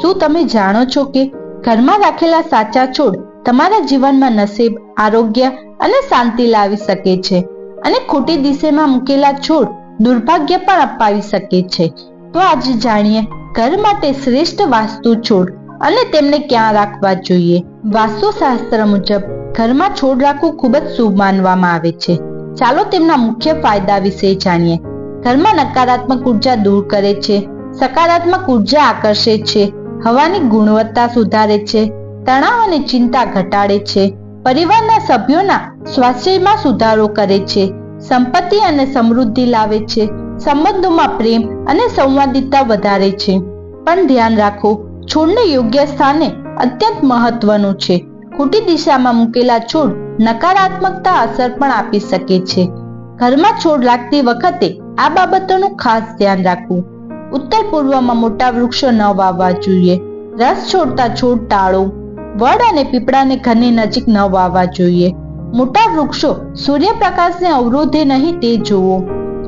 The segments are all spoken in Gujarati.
શું તમે જાણો છો કે ઘરમાં રાખેલા સાચા છોડ તમારા જીવનમાં નસીબ, આરોગ્ય અને શાંતિ લાવી શકે છે અને ખોટી દિશામાં મૂકેલા છોડ દુર્ભાગ્ય પણ અપાવી શકે છે? તો આજે જાણીએ, ઘર માટે શ્રેષ્ઠ વાસ્તુ છોડ અને તેમને ક્યાં રાખવા જોઈએ? વાસ્તુશાસ્ત્ર મુજબ, ઘરમાં છોડ રાખવું ખૂબ જ શુભ માનવામાં આવે છે. ચાલો તેમના મુખ્ય ફાયદા વિશે જાણીએ. ઘરમાં નકારાત્મક ઊર્જા દૂર કરે છે, સકારાત્મક ઊર્જા આકર્ષે છે હવાની ગુણવત્તા સુધારે છે, તણાવ અને ચિંતા ઘટાડે છે, પરિવારના સભ્યોના સ્વાસ્થ્યમાં સુધારો કરે છે, સંપત્તિ અને સમૃદ્ધિ લાવે છે, સંબંધોમાં પ્રેમ અને સંવાદિતા વધારે છે. પણ ધ્યાન રાખો, છોડને યોગ્ય સ્થાને અત્યંત મહત્વનું છે. ખોટી દિશામાં મૂકેલા છોડ નકારાત્મકતા અસર પણ આપી શકે છે. ઘરમાં છોડ રાખતી વખતે આ બાબતોનું ખાસ ધ્યાન રાખવું. ઉત્તર પૂર્વમાં મોટા વૃક્ષો ન વાવવા જોઈએ. રસ છોડતા છોડ ટાળો. વડ અને પીપળાને ઘરની નજીક ન વાવવા જોઈએ. મોટા વૃક્ષો સૂર્યપ્રકાશને અવરોધે નહીં તે જોવો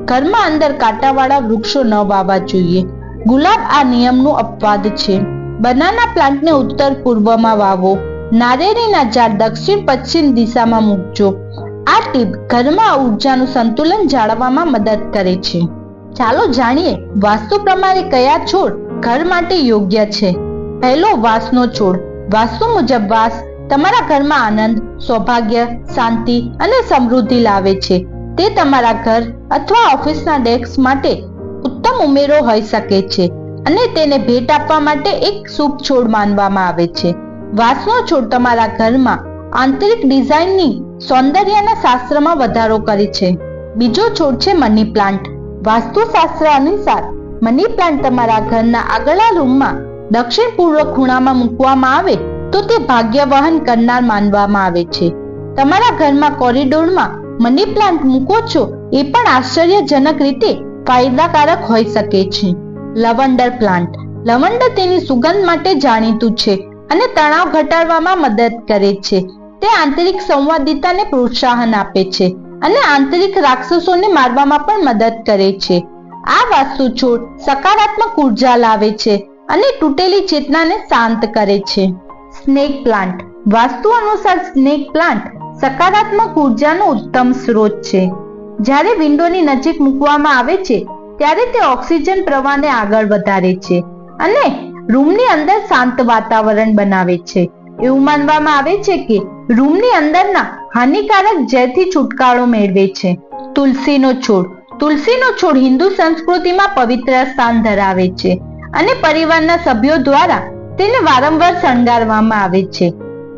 ઘરમાં અંદર કાંટાવાળા વૃક્ષો ન વાવવા જોઈએ. ગુલાબ આ નિયમનું અપવાદ છે. બનાના પ્લાન્ટને ઉત્તર પૂર્વમાં વાવો. નારિયેળીના ઝાડ દક્ષિણ પશ્ચિમ દિશામાં મૂકજો. આ ટીપ ઘરમાં ઉર્જાનું સંતુલન જાળવવામાં મદદ કરે છે. ચાલો જાણીએ વાસ્તુ પ્રમાણે કયા છોડ ઘર માટે યોગ્ય છે. પહેલો વાસનો છોડ. વાસ્તુ મુજબ વાસ તમારા ઘરમાં આનંદ, સૌભાગ્ય, શાંતિ અને સમૃદ્ધિ લાવે છે. તે તમારા ઘર અથવા ઓફિસના ડેસ્ક માટે ઉત્તમ ઉમેરો હોઈ શકે છે અને તેને ભેટ આપવા માટે એક શુભ છોડ માનવામાં આવે છે. વાસનો છોડ તમારા ઘરમાં આંતરિક ડિઝાઇનની સૌંદર્યના શાસ્ત્રમાં વધારો કરે છે. બીજો છોડ છે મની પ્લાન્ટ. વાસ્તુશાસ્ત્ર અનુસાર મની પ્લાન્ટ તમારા ઘરના આગળના રૂમમાં દક્ષિણ પૂર્વ ખૂણામાં મૂકવામાં આવે તો તે ભાગ્ય વહન કરનાર માનવામાં આવે છે. તમારા ઘરમાં કોરિડોરમાં મની પ્લાન્ટ મૂકો છો એ પણ આશ્ચર્યજનક રીતે ફાયદાકારક હોઈ શકે છે. Lavender plant. લવંડર તેની સુગંધ માટે જાણીતું છે અને તણાવ ઘટાડવામાં મદદ કરે છે. તે આંતરિક સંવાદિતાને પ્રોત્સાહન આપે છે. અને આંતરિક રાક્ષસોને મારવામાં પણ મદદ કરે છે. આ વાસ્તુ છોડ સકારાત્મક ઊર્જા લાવે છે અને તૂટેલી ચેતનાને શાંત કરે છે. Snake plant. વાસ્તુ અનુસાર સ્નેક પ્લાન્ટ સકારાત્મક ઉર્જાનો ઉત્તમ સ્ત્રોત છે. જ્યારે વિન્ડોની નજીક મૂકવામાં આવે છે, ત્યારે તે ઓક્સિજન પ્રવાહને આગળ વધારે છે અને રૂમની અંદર શાંત વાતાવરણ બનાવે છે. એવું માનવામાં આવે છે કે રૂમની અંદરના હાનિકારક ઝેરથી છુટકારો મેળવે છે. તુલસીનો છોડ. તુલસીનો છોડ હિન્દુ સંસ્કૃતિમાં પવિત્ર સ્થાન ધરાવે છે અને પરિવારના સભ્યો દ્વારા તેને વારંવાર શણગારવામાં આવે છે.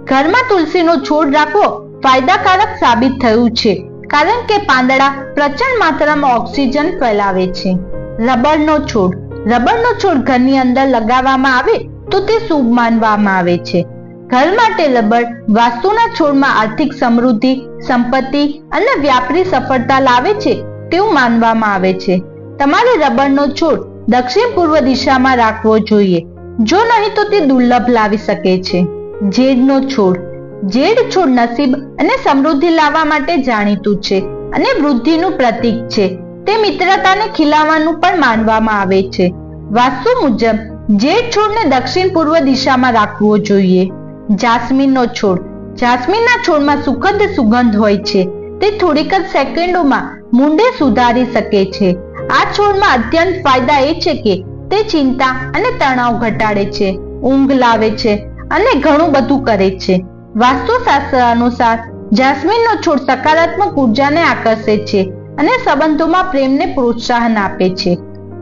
ઘરમાં તુલસીનો છોડ રાખવો ફાયદાકારક સાબિત થયું છે, કારણ કે પાંદડા પ્રચંડ માત્રામાં ઓક્સિજન ફેલાવે છે. રબરનો છોડ. રબરનો છોડ ઘરની અંદર લગાવવામાં આવે તો તે શુભ માનવામાં આવે છે. ઘર માટે લબડ, વાસ્તુના છોડમાં આર્થિક સમૃદ્ધિ, સંપત્તિ અને વ્યાપારી સફળતા લાવે છે તેવું માનવામાં આવે છે. તમારે રબરનો છોડ દક્ષિણ પૂર્વ દિશામાં રાખવો જોઈએ. જો નહીં તો તે દુર્લભ લાવી શકે છે. જેડનો છોડ. જેડ છોડ નસીબ અને સમૃદ્ધિ લાવવા માટે જાણીતું છે અને વૃદ્ધિનું પ્રતીક છે. તે મિત્રતાને ખીલાવવાનું પણ માનવામાં આવે છે. વાસ્તુ મુજબ, જેડ છોડને દક્ષિણ પૂર્વ દિશામાં રાખવો જોઈએ. જાસ્મીનનો છોડ. જાસ્મીનના છોડમાં સુખદ સુગંધ હોય છે. તે થોડીક જ સેકન્ડોમાં મૂંડે સુધારી શકે છે. આ છોડમાં અત્યંત ફાયદા એ છે કે તે ચિંતા અને તણાવ ઘટાડે છે, ઊંઘ લાવે છે અને ઘણું બધું કરે છે. વાસ્તુશાસ્ત્ર અનુસાર, જાસ્મીનનો છોડ સકારાત્મક ઉર્જાને આકર્ષે છે અને સંબંધોમાં પ્રેમને પ્રોત્સાહન આપે છે.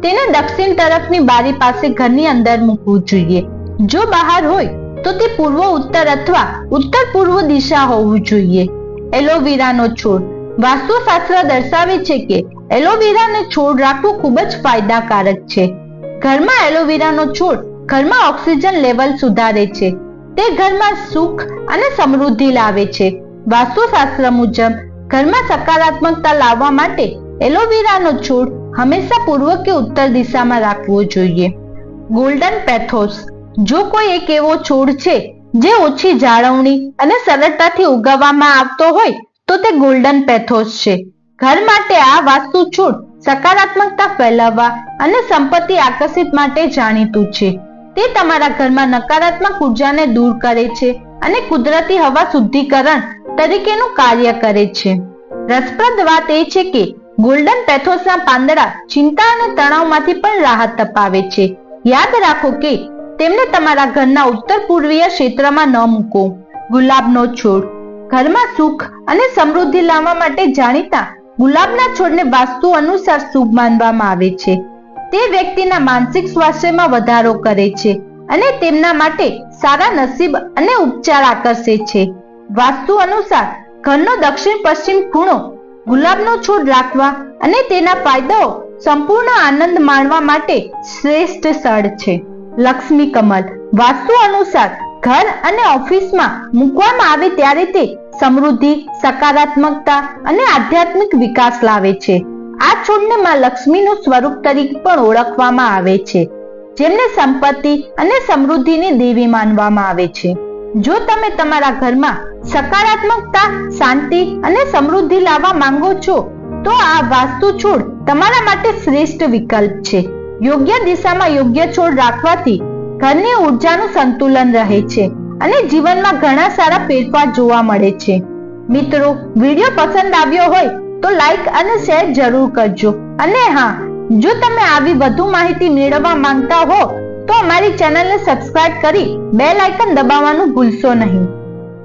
તેને દક્ષિણ તરફની બારી પાસે ઘરની અંદર મૂકવું જોઈએ. જો બહાર હોય તો તે પૂર્વ ઉત્તર અથવા ઉત્તર પૂર્વ દિશા હોવું જોઈએ. એલોવેરાનો છોડ. વાસ્તુશાસ્ત્ર દર્શાવે છે કે એલોવેરાને છોડ રાખવું ખૂબ જ ફાયદાકારક છે. ઘરમાં એલોવેરાનો છોડ ઘરમાં ઓક્સિજન લેવલ સુધારે છે. તે ઘરમાં સુખ અને સમૃદ્ધિ લાવે છે. વાસ્તુશાસ્ત્ર મુજબ, ઘરમાં સકારાત્મકતા લાવવા માટે એલોવેરાનો છોડ હંમેશા પૂર્વ કે ઉત્તર દિશામાં રાખવો જોઈએ. Golden pothos. જો કોઈ એક એવો છોડ છે જે ઓછી જાળવણી અને સરળતાથી ઉગાવવામાં આવતો હોય, તો તે ગોલ્ડન પેથોસ છે. ઘર માટે આ વાસ્તુ છોડ સકારાત્મકતા ફેલાવવા અને સંપત્તિ આકર્ષિત માટે જાણીતું છે. તે તમારા ઘરમાં નકારાત્મક ઉર્જાને દૂર કરે છે અને કુદરતી હવા શુદ્ધિકરણ તરીકેનું કાર્ય કરે છે. રસપ્રદ વાત એ છે કે ગોલ્ડન પેથોસના પાંદડા ચિંતા અને તણાવમાંથી પણ રાહત અપાવે છે. યાદ રાખો કે તેમને તમારા ઘરના ઉત્તર પૂર્વીય ક્ષેત્રમાં ન મૂકો. ગુલાબનો છોડ. ઘરમાં સુખ અને સમૃદ્ધિ લાવવા માટે જાણીતા ગુલાબના છોડને વાસ્તુ અનુસાર શુભ માનવામાં આવે છે. તે વ્યક્તિના માનસિક સ્વાસ્થ્યમાં વધારો કરે છે અને તેમના માટે સારા નસીબ અને ઉપચાર આકર્ષે છે. વાસ્તુ અનુસાર ઘરનો દક્ષિણ પશ્ચિમ ખૂણો ગુલાબનો છોડ રાખવા અને તેના ફાયદાઓ સંપૂર્ણ આનંદ માણવા માટે શ્રેષ્ઠ સ્થળ છે. લક્ષ્મી કમલ, વાસ્તુ અનુસાર ઘર અને ઓફિસમાં મૂકવામાં આવે ત્યારે તે સમૃદ્ધિ, સકારાત્મકતા અને આધ્યાત્મિક વિકાસ લાવે છે. આ છોડને માં લક્ષ્મીનું સ્વરૂપ તરીકે પણ ઓળખવામાં આવે છે, જેમને સંપત્તિ અને સમૃદ્ધિની દેવી માનવામાં આવે છે. જો તમે તમારા ઘરમાં સકારાત્મકતા, શાંતિ અને સમૃદ્ધિ લાવવા માંગો છો, તો આ વાસ્તુ છોડ તમારા માટે શ્રેષ્ઠ વિકલ્પ છે. યોગ્ય દિશામાં યોગ્ય છોડ રાખવાથી ઘરની ઉર્જાનું સંતુલન રહે છે અને જીવનમાં ઘણા સારા ફેરફાર જોવા મળે છે. મિત્રો, વીડિયો પસંદ આવ્યો હોય તો લાઈક અને શેર જરૂર કરજો. અને હા, જો તમે આવી વધુ માહિતી મેળવવા માંગતા હો તો અમારી ચેનલને સબસ્ક્રાઇબ કરી બેલ આઇકન દબાવવાનું ભૂલશો નહીં.